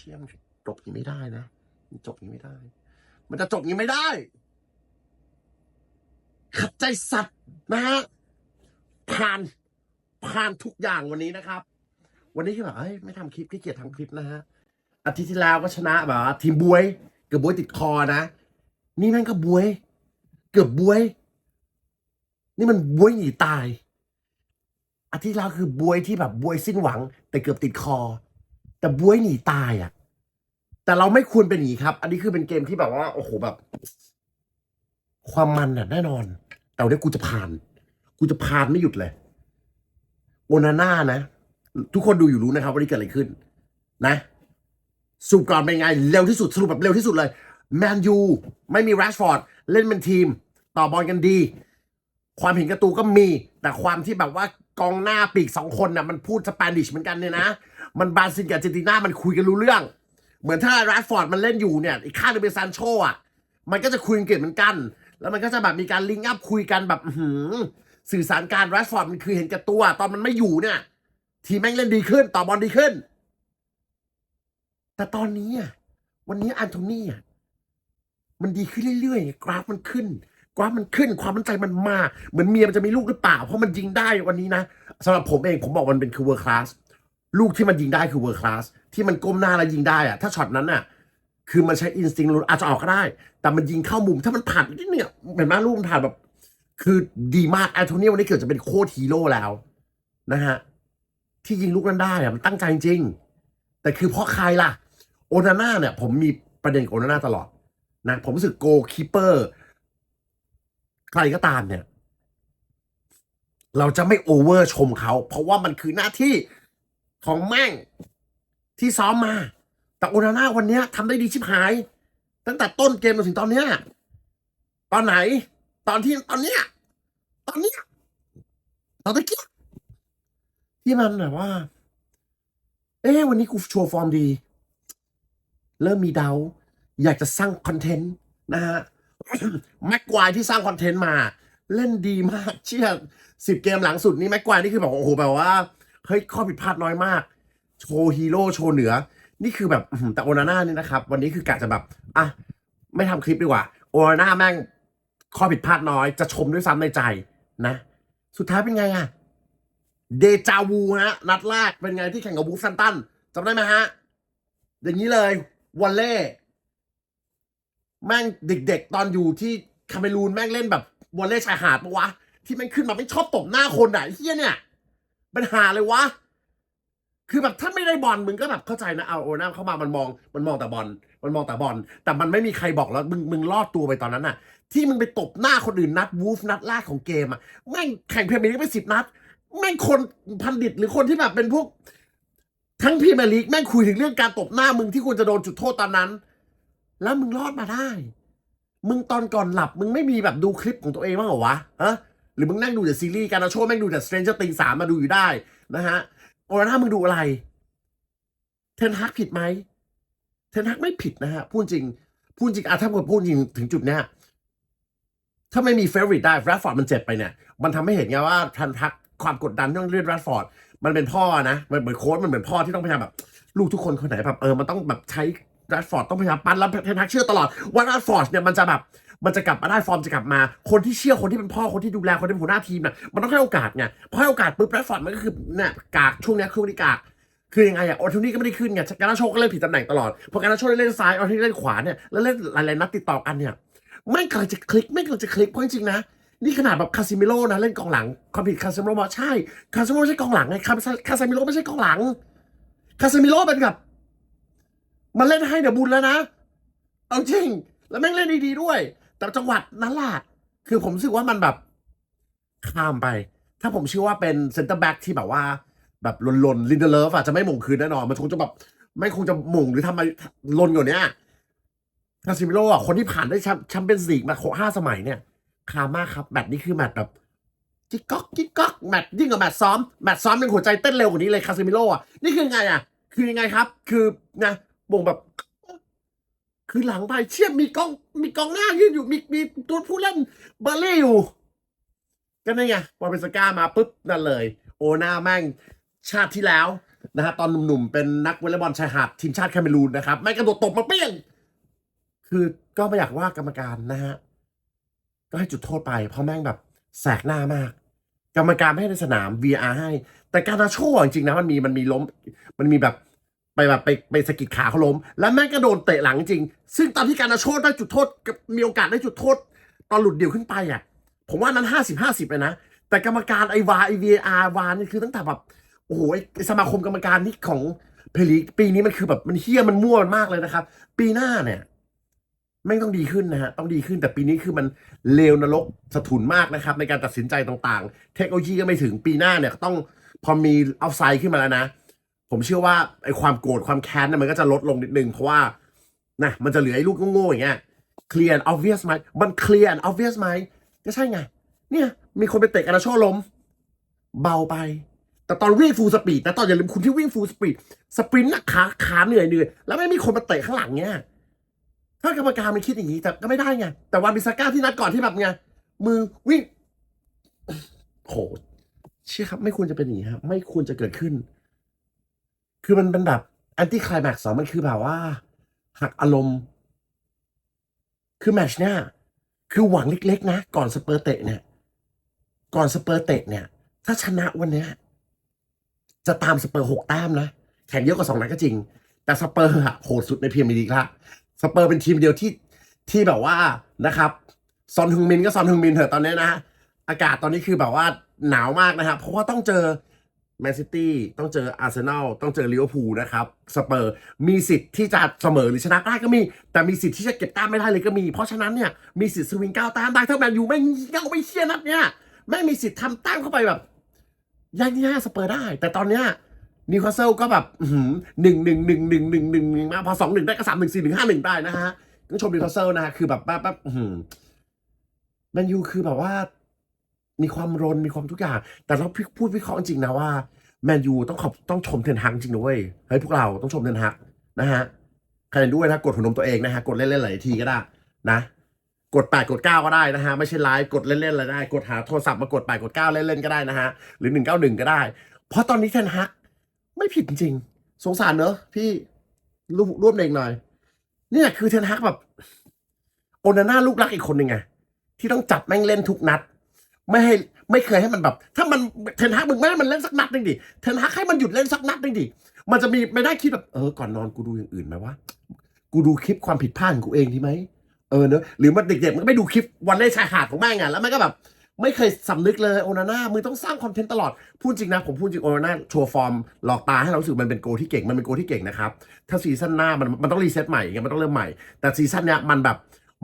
ชี่ยมจบอย่างไม่ได้นะมันจบอย่างไม่ได้ มันจะจบอย่างไม่ได้ ขัดใจสัตว์นะฮะผ่านผ่านทุกอย่างวันนี้นะครับ วันนี้คือแบบเอ้ยไม่ทำคลิปขี้เกียจทำคลิปนะฮะอาทิตย์ที่แล้วก็ชนะแบบทีมบวยเกือบบวยติดคอนะนี่แม่งก็บวย เกือบบวย นี่มันบวยหนีตายอาทิตย์แล้วคือบวยที่แบบบวยสิ้นหวัง แต่เกือบติดคอ แต่บวยหนีตายอะ แต่เราไม่ควรเป็นอย่างนี้ครับ อันนี้คือเป็นเกมที่แบบว่า โอ้โหแบบ ความมันน่ะแน่นอน แต่วันนี้กูจะผ่าน กูจะผ่านไม่หยุดเลยโอนาน่านะ ทุกคนดูอยู่รู้นะครับว่านี่เกิดอะไรขึ้น นะสุปก่อนเป็นไง เร็วที่สุดสรุปแบบเร็วที่สุดเลย แมนยูไม่มีแรชฟอร์ด เล่นเป็นทีม ต่อบอลกันดี ความเห็นกระตูก็มี แต่ความที่แบบว่ากองหน้าปีกสองคนน่ะมันพูดสเปนิชเหมือนกันเนี่ยนะ มันบราซิลกับอาร์เจนตินามันคุยกันรู้เรื่อง เหมือนถ้าแรชฟอร์ดมันเล่นอยู่เนี่ยอีกข้างหนึงเป็นซานโชอะมันก็จะคุยอังกฤษเหมือนกัน แล้วมันก็จะแบบมีการลิงก์อัพคุยกันแบบอื้อหือสื่อสารการแรชฟอร์ดมันคือเห็นแก่ตัว ตอนมันไม่อยู่เนี่ย ทีมแม่งเล่นดีขึ้น ต่อบอลดีขึ้น แต่ตอนนี้อะวันนี้อันโทนี่อะมันดีขึ้นเรื่อยๆกราฟมันขึ้น กราฟมันขึ้น ความมั่นใจมันมา เหมือนเมียมันจะมีลูกหรือเปล่า เพราะมันยิงได้วันนี้นะสำหรับผมเองผมบอกมันเป็นคือเวอร์คลาส ลูกที่มันยิงได้คือเวอร์คลาสที่มันก้มหน้าแล้วยิงได้อะถ้าช็อตนั้นอะคือมันใช้อินสติ้งรุนอาจจะออกก็ได้ แต่มันยิงเข้ามุมถ้ามันผ่านนิดเนี่ยเห็นไหมลูกมันผ่านแบบ คือดีมากแอนโทนีวันนี้เกือบจะเป็นโคตรฮีโร่แล้วนะฮะที่ยิงลูกนั้นได้อะมันตั้งใจจริง แต่คือเพราะใครล่ะ โอนาน่าเนี่ย ผมมีประเด็นกับโอนาน่าตลอดนะผมรู้สึกโกคีเปอร์ใครก็ตามเนี่ย เราจะไม่โอเวอร์ชมเขา เพราะว่ามันคือหน้าที่ ของแม่งที่ซ้อมมา แต่โอนาน่าวันนี้ทำได้ดีชิบหาย ตั้งแต่ต้นเกมจนถึงตอนเนี้ยตอนไหน ตอนที่ตอนเนี้ยตอนเนี้ยตอนตะกี้ที่มันแบบว่า เอ๊ะวันนี้กูโชว์ฟอร์มดี เริ่มมีเดา อยากจะสร้างคอนเทนต์นะฮะแม็กควายที่สร้างคอนเทนต์มา เล่นดีมาก เชื่อสิบเกมหลังสุดนี่แม็กควายนี่คือแบบโอ้โหแบบว่า เฮ้ยข้อผิดพลาดน้อยมาก โชว์ฮีโร่โชว์เหนือ นี่คือแบบแต่โอนาน่าเนี่ยนะครับ วันนี้คือกะจะแบบอะไม่ทำคลิปดีกว่า โอนาน่าแม่งข้อผิดพลาดน้อยจะชมด้วยซ้ำในใจนะ สุดท้ายเป็นไงอะเดจาวูฮะนัดแรกเป็นไงที่แข่งกับวูฟซันตันจำได้ไหมฮะ อย่างนี้เลยวอลเล่แม่งเด็กๆ ตอนอยู่ที่คาเมรูนแม่งเล่นแบบวอลเล่ชายหาดปะวะ ที่แม่งขึ้นมาไม่ชอบตบหน้าคนอะเฮียเนี่ย ปัญหาเลยวะ คือแบบถ้าไม่ได้บอลมึงก็แบบเข้าใจนะเอาโอน่าเข้ามามันมอง มันมองแต่บอลมันมองแต่บอลแต่มันไม่มีใครบอกแล้วมึงมึงรอดตัวไปตอนนั้นน่ะ ที่มึงไปตบหน้าคนอื่นนัดวูฟนัดแรกของเกมอะแม่งแข่งพรีเมียร์ลีไปสิบนัดแม่งคนพันดิตหรือคนที่แบบเป็นพวก ทั้งพรีเมียร์ลีกแม่งคุยถึงเรื่องการตบหน้ามึงที่ควรจะโดนจุดโทษตอนนั้น แล้วมึงรอดมาได้ มึงตอนก่อนหลับ มึงไม่มีแบบดูคลิปของตัวเองบ้างเหรอวะฮะ รือมึงนั่งดูแต่ซีรีส์การเอาโชว์แม่งดูแต่ Stranger Things สามมาดูอยู่ได้นะฮะโอนาน่ามึงดูอะไร เทนฮักผิดไหมเทนฮักไม่ผิดนะฮะ พูดจริง พูดจริงอะถ้าผมพูดจริงถึงจุดเนี้ยถ้าไม่มีเฟร r ริตได้แรดฟอร์ดมันเจ็บไปเนี่ย มันทำให้เห็นไงว่าเทนทักความกดดันเรื่องเรื่องแรดฟอร์ดมันเป็นพ่อนะ มันเหมือนโค้ชมันเหมือนพ่อที่ต้องพยายามแบบ ลูกทุกคนคนไหนแบบเออมันต้องแบบใช้ แรดฟอร์ดต้องพยายามปั้นแล้วเทนทักเชื่อตลอดว่าแรดฟอร์ดเนี่ยมันจะแบบมันจะกลับมาได้ฟอร์มจะกลับมา คนที่เชื่อคนที่เป็นพ่อคนที่ดูแลคนที่เป็นหัวหน้าทีมน่ะมันต้องให้โอกาสไงพอให้โอกาสปุ๊บแรดฟอร์ดมันก็คือเนี่ยกากช่วงนี้ช่วงนี้กากคือยังไงอะออทูนี่ก็ไม่ได้ขึ้นไงการนาโชก็เล่นผิดตำแหน่งตลอดพอการนาโชเล่นซ้ายออทูนี่เล่นขวาเนี่ยแล้วเล่นหลายๆนัดติดต่อกันเนี่ยไม่เคยจะคลิกไม่เคยจะคลิกเพราะจริงๆนะนี่ขนาดแบบคาซิมิโร่นะเล่นกองหลังความผิดคาซิมิโร่ใช่คาซิมิโร่ไม่ใช่กองหลังไงคาคาซิมิโร่ไม่ใช่กองหลังคาซิมิโร่เป็นแบบ มันเล่นให้เดี๋ยวบุญแล้วนะ เอาจริง แล้วแม่งเล่นดีๆด้วย แต่จังหวัดนั้นล่ะคือผมรู้สึกว่ามันแบบข้ามไป ถ้าผมเชื่อว่าเป็นเซนเตอร์แบ็กที่แบบว่า แบบลนๆลินเดเลฟอะจะไม่หม่งคืนแน่นอน มันคงจะแบบไม่คงจะหม่งหรือทำไมลนกว่านี้คาซิมิโร่อะคนที่ผ่านได้แชมป์แชมเปี้ยนส์ลีกมาโคห้าสมัยเนี่ยคามากครับแมตช์นี้คือแมตช์แบบจิกก๊อกจิกก๊อกแมตช์ยิ่งกว่าแมตช์ซ้อมแมตช์ซ้อมเป็นหัวใจเต้นเร็วกว่านี้เลยคาซิมิโร่อะนี่คือไงอะคือยังไงครับ คือนะ บ่งแบบ คือหลังไปเชี่ยมีกองมีกองหน้ายืนอยู่มีมีตัวผู้เล่นเบอร์เล่อยู่ก็นี่ไงวอลเปสก้ามาปุ๊บนั่นเลย โอนาแม่งชาติที่แล้วนะฮะตอนหนุ่มๆ เป็นนักวอลเลย์บอลชายหาดทีมชาติแคเมรูนนะครับ ไม่กระโดดตบมาเปี้ยง คือก็ไม่อยากว่ากรรมการนะฮะ ก็ให้จุดโทษไป เพราะแม่งแบบแสกหน้ามาก กรรมการไม่ให้ในสนาม VR ให้ แต่การาโชว์จริงๆนะมันมีมันมีล้ม มันมีแบบ ไปแบบไปไปสะกิดขาเขาล้ม แล้วแม่งก็โดนเตะหลังจริง ซึ่งตอนที่การนาโชว์ได้จุดโทษมีโอกาสได้จุดโทษ ตอนหลุดเดี่ยวขึ้นไปอะ ผมว่านั้นห้าสิบห้าสิบเลยนะ แต่กรรมการไอวาไอ VAR วานี่คือตั้งแต่แบบโอ้โหสมาคมกรรมการนี่ของเพลีปีนี้มันคือแบบมันเฮี้ยมันมั่วมันมากเลยนะครับ ปีหน้าเนี่ยไม่งต้องดีขึ้นนะฮะ ต้องดีขึ้นแต่ปีนี้คือมันเลวนรกสะทุนมากนะครับ ในการตัดสินใจต่างๆ เทคโนโลยีก็ไม่ถึงปีหน้าเนี่ยต้องพอมีเอาไซด์ขึ้นมาแล้วนะ ผมเชื่อว่าไอ้ความโกรธความแค้นเนี่ยมันก็จะลดลงนิดนึง เพราะว่านะมันจะเหลือไอ้ลูกโง่ๆอย่างเงี้ยเคลียร์ obvious ไหมมันเคลียร์ obvious ไหมก็ใช่ไง เนี่ย มีคนไปเตะกันแล้วโชว์ล้มเบาไป แต่ตอนวิ่งฟูลสปีดแต่ตอนอย่าลืมคุณที่วิ่งฟูลสปีดสปรินต์นะขาขาเหนื่อยเหนื่อยแล้วไม่มีคนมาเตะข้างหลังเงี้ยถ้ากรรมการมันคิดอย่างนี้แต่ก็ไม่ได้ไงแต่วันบิสก้าที่นัดก่อนที่แบบไงมือวิ่งโหเชื่อครับ ไม่ควรจะเป็นอย่างนี้ครับไม่ควรจะเกิดขึ้น คือมันเป็นแบบแอนตี้คลายแม็กซ์สองมันคือแบบว่า หักอารมณ์ คือแมชเนี่ยคือหวังเล็กๆนะ ก่อนสเปอร์เตะเนี่ย ก่อนสเปอร์เตะเนี่ย ถ้าชนะวันเนี้ยจะตามสเปอร์หกแต้มนะแข่งเยอะกว่าสองนัดก็จริง แต่สเปอร์อะโหดสุดในพรีเมียร์ลีกละสเปอร์เป็นทีมเดียวที่ที่แบบว่านะครับซอนฮึงมินก็ซอนฮึงมินเถอะตอนนี้นะอากาศตอนนี้คือแบบว่าหนาวมากนะครับเพราะว่าต้องเจอ แมนซิตี้ต้องเจออาร์เซนอลต้องเจอลิเวอร์พูลนะครับสเปอร์มีสิทธิ์ที่จะเสมอหรือชนะได้ก็มี แต่มีสิทธิ์ที่จะเก็บแต้มไม่ได้เลยก็มี เพราะฉะนั้นเนี่ยมีสิทธิ์สวิงเก้าแต้มได้ถ้าแมนยูไม่เก้าไม่เชี่ยนัดเนี่ยไม่มีสิทธิ์ทำแต้มเข้าไปแบบย่างที่ห้าสเปอร์ได้ แต่ตอนเนี้ยนิวคาสเซิลก็แบบหนึ่งหนึ่งหนึ่งหนึ่งหนึ่งหนึ่งหนึ่งมาพอสองหนึ่งได้ก็สามหนึ่งสี่หนึ่งห้าหนึ่งได้นะฮะต้องชมนิวคาสเซิลนะฮะคือแบบแบบแบบแมนยูคือแบบว่า มีความรนมีความทุกอย่าง แต่เราพูดวิเคราะห์จริงนะว่า แมนยูต้องขอบต้องชมเทนฮักจริงนะเว้ยเฮ้ยพวกเราต้องชมเทนฮักนะฮะใครเห็นด้วยนะกดหัวนมตัวเองนะฮะกดเล่นๆหลายทีก็ได้นะ กดแปดกดเก้าก็ได้นะฮะไม่ใช่ไลฟ์กดเล่นๆอะไรได้ กดหาโทรศัพท์มากดแปดกดเก้าเล่นๆก็ได้นะฮะหรือหนึ่งเก้าหนึ่งก็ได้ เพราะตอนนี้เทนฮักไม่ผิดจริง สงสารเนอะพี่รูปร่วมเองหน่อยเนี่ยคือเทนฮักแบบโอนาน่าลูกรักอีกคนหนึ่งไงที่ต้องจับแม่งเล่นทุกนัด ไม่ให้ไม่เคยให้มันแบบ ถ้ามันเทนฮักมึงไม่ให้มันเล่นสักนัดหนึ่งดิเทนฮักให้มันหยุดเล่นสักนัดหนึ่งดิมันจะมีไม่ได้คิดแบบเออก่อนนอนกูดูอย่างอื่นไหมวะกูดูคลิปความผิดพลาดของกูเองดีไหมเออเนอะหรือมันเด็กๆมันก็ไม่ดูคลิปวันเล่นชายหาดของแม่งอะแล้วมันก็แบบ ไม่เคยสำนึกเลยโอนาน่ามึงต้องสร้างคอนเทนต์ตลอดพูดจริงนะผมพูดจริงโอนาน่าโชว์ฟอร์มหลอกตาให้เราสึกมันเป็นโกที่เก่งมันเป็นโกที่เก่งนะครับถ้าซีซั่นหน้ามันมันต้องรีเซ็ตใหม่ไงมันต้องเริ่มใหม่แต่ซีซั่นเนี้ยมันแบบ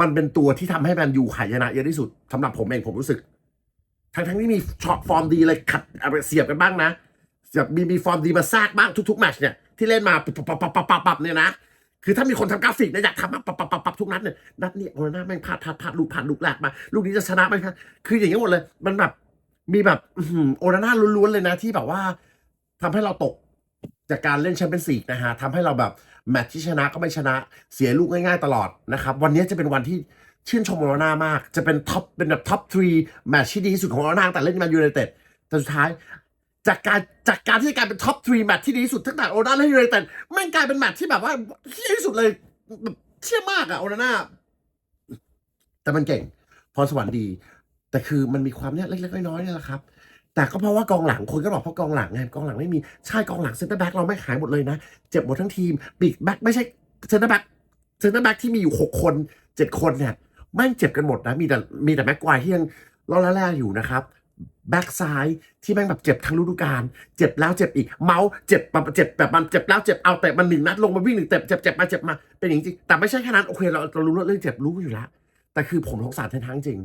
มันเป็นตัวที่ทำให้แมนยูขายนะเยอะที่สุดสำหรับผมเองผมรู้สึก ทั้งทั้งที่มีช็อตฟอร์มดีเลยขัดเอาไปเสียบกันบ้างนะเสียบมีมีฟอร์มดีมาแทรกบ้างทุกๆแมตช์เนี่ยที่เล่นมาปับปับปับปับปับปับเนี่ยนะคือถ้ามีคนทำกราฟิกเนี่ยอยากทำปับปับปับปับทุกนัดเนี่ยนัดนี้โอ้ยหน้าแม่งพลาดพลาดพลาดลูกพลาดลูกแรกมาลูกนี้จะชนะไหมครับคืออย่างเงี้ยหมดเลยมันแบบมีแบบโอนาน่าล้วนๆเลยนะที่แบบว่าทำให้เราตกจากการเล่นแชมเปี้ยนส์ลีกนะฮะทำให้เราแบบแมตช์ที่ชนะก็ไม่ชนะเสียลูกง่ายๆตลอดนะครับ วันนี้จะเป็นวันที่ ชื่นชมโอนาน่ามาก จะเป็นท็อปเป็นแบบท็อปทรีแมตช์ที่ดีที่สุดของโอนาน่าตั้งแต่เล่นมนยูไนเต็ดแต่สุดท้าย จากการจากการที่จะกลายเป็นท็อปทรีแมตช์ที่ดีที่สุดตั้งแต่โอนาน่าเล่นยูไนเต็ดม่งกลายเป็นแมตช์ที่แบบว่าเที่ยที่สุดเลยแบบเที่ยมากอะโอนาน่าแต่มันเก่ง พรสวรรค์ดี แต่คือมันมีความเนี่ยเล็กๆน้อยๆนี่แหละครับแต่ก็เพราะว่ากองหลังคนก็บอกเพราะกองหลังไงกองหลังไม่มีใช่กองหลังเซ็นเตอร์แบ็กเราไม่หายหมดเลยนะ เจ็บหมดทั้งทีมปีกแบ็กไม่ใช่เซนเตอร์แบ็กเซนเตอร์แบ็กที่มีอยู่หกคนเจ็ดคนเนี่ย แม่งเจ็บกันหมดนะมีแต่มีแต่แม็กควายที่ยังรอดแล่อยู่นะครับแบ็กซ้ายที่แม่งแบบเจ็บทั้งฤดูกาลเจ็บแล้วเจ็บอีก เมาส์เจ็บแบบเจ็บแบบมันเจ็บแล้วเจ็บเอาแต่มันหนึ่งนัดลงมาวิ่งหนึ่งเจ็บเจ็บเจ็บมาเจ็บมาเป็นอย่างจริงแต่ไม่ใช่แค่นั้นโอเคเราเรารู้เรื่องเจ็บรู้อยู่แล้วแต่คือผมสงสารเทนทั้งจริง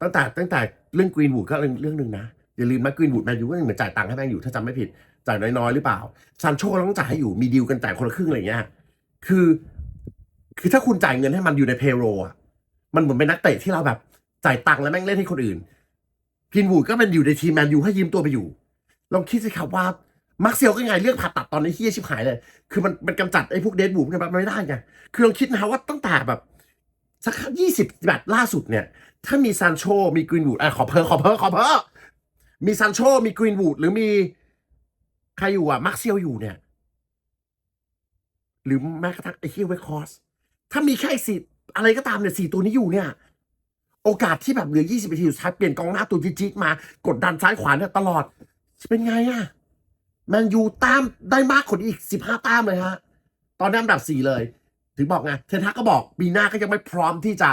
ตั้งแต่ตั้งแต่เรื่องกรีนวูดก็เรื่องเรื่องหนึ่งนะอย่าลืมนะกรีนวูดแมนยูก็ยังเหมือนจ่ายตังค์ให้แมนอยู่ถ้าจำไม่ผิดจ่ายน้อยๆหรือเปล่าซานโชก็ต้องจ่ายให้อยู่มีดีลกันจ่ายคนละครึ่งอะไรเงี้ยคือ คือถ้าคุณจ่ายเงินให้มันอยู่ในเพโรอะมันเหมือนเป็นนักเตะที่เราแบบ จ่ายตังค์แล้วแม่งเล่นให้คนอื่นกรีนวูดก็เป็นอยู่ในทีมแมนยูให้ยืมตัวไปอยู่ ลองคิดสิครับว่ามาร์คเซลก็ไงเรื่องผ่าตัดตอนนี้เฮี้ยชิบหายเลย คือมันมันกำจัดไอ้พวกเดดบูมกันมันไม่ได้ไง คือลองคิดนะว่าตั้งแต่แบบ สักยี่สิบแบบล่าสุดเนี่ย ถ้ามีซานโช มีกรีนวูดอะขอเพิ่มขอเพิ่มขอเพิ่มมีซานโช มีกรีนวูดหรือมี ใครอยู่อะมักเซียวอยู่เนี่ย หรือแม้กระทั่งไอ้เฮียเวคอส ถ้ามีแค่สี่อะไรก็ตามเนี่ยสี่ตัวนี้อยู่เนี่ย โอกาสที่แบบเหลือ 20นาทีสุดท้ายเปลี่ยนกองหน้าตัวจี๊ดมากดดันซ้ายขวาเนี่ยตลอด เป็นไงอะแมนยูตามได้มากกว่านี้อีก 15ตามเลยฮะ ตอนนี้อันดับ4เลย ถึงบอกไงเทนทักก็บอกปีหน้าก็ยังไม่พร้อมที่จะ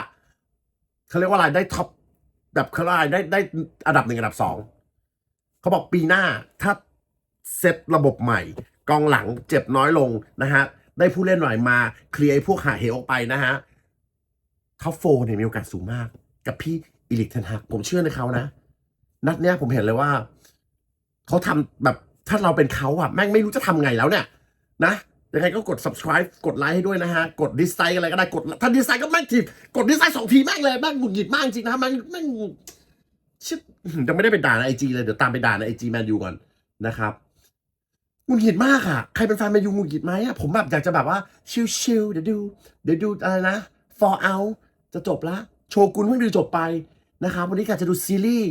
เขาเรียกว่าอะไรได้ท็อปแบบเขาเรียกว่าอะไรได้ได้อันดับหนึ่งอันดับสองเขาบอกปีหน้าถ้าเซตระบบใหม่ กองหลังเจ็บน้อยลงนะฮะ ได้ผู้เล่นหน่อยมาเคลียร์ไอ้พวกหาเหวออกไปนะฮะท็อปโฟเนี่ยมีโอกาสสูงมาก กับพี่อิลิกเทนฮักผมเชื่อในเขานะ นัดเนี้ยผมเห็นเลยว่า เขาทำแบบถ้าเราเป็นเขาอะแม่งไม่รู้จะทำไงแล้วเนี่ย นะยังไงก็กด subscribe กดไลค์ให้ด้วยนะฮะ กด dislike อะไรก็ได้กดถ้า dislike ก็แม่งทีกด dislike สองทีแม่งเลยแม่งหงุดหงิดมากจริงนะแม่งแม่งชิบยังไม่ได้ไปด่าในไอจีเลยเดี๋ยวตามไปด่าในไอจีแมนยูก่อนนะครับ หงุดหงิดมากอะใครเป็นแฟนแมนยูหงุดหงิดไหมอะผมแบบอยากจะแบบว่าชิลๆเดี๋ยวดู เดี๋ยวดูอะไรนะ for out จะจบละ โชกุนเพิ่งดูจบไปนะครับวันนี้กะจะดูซีรีส์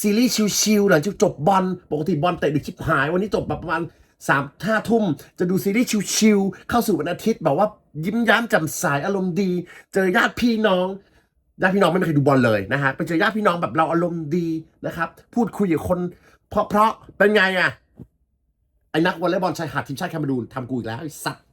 ซีรีส์ชิลๆหลังจากจบบอลปกติบอลเตะดึกชิบหาย วันนี้จบแบบประมาณสามห้าทุ่ม จะดูซีรีส์ชิลๆเข้าสู่วันอาทิตย์แบบว่ายิ้มย้มแจ่มใสอารมณ์ดี เจอญาติพี่น้องญาติพี่น้องไม่มีใครดูบอลเลยนะฮะไปเจอญาติพี่น้องแบบเราอารมณ์ดีนะครับ พูดคุยกับคน เพราะเพราะๆเป็นไงอะ นักวอลเลย์บอลชายหาดทีมชาติแคนาดูนทำกูอีกแล้วไอ้สัตว์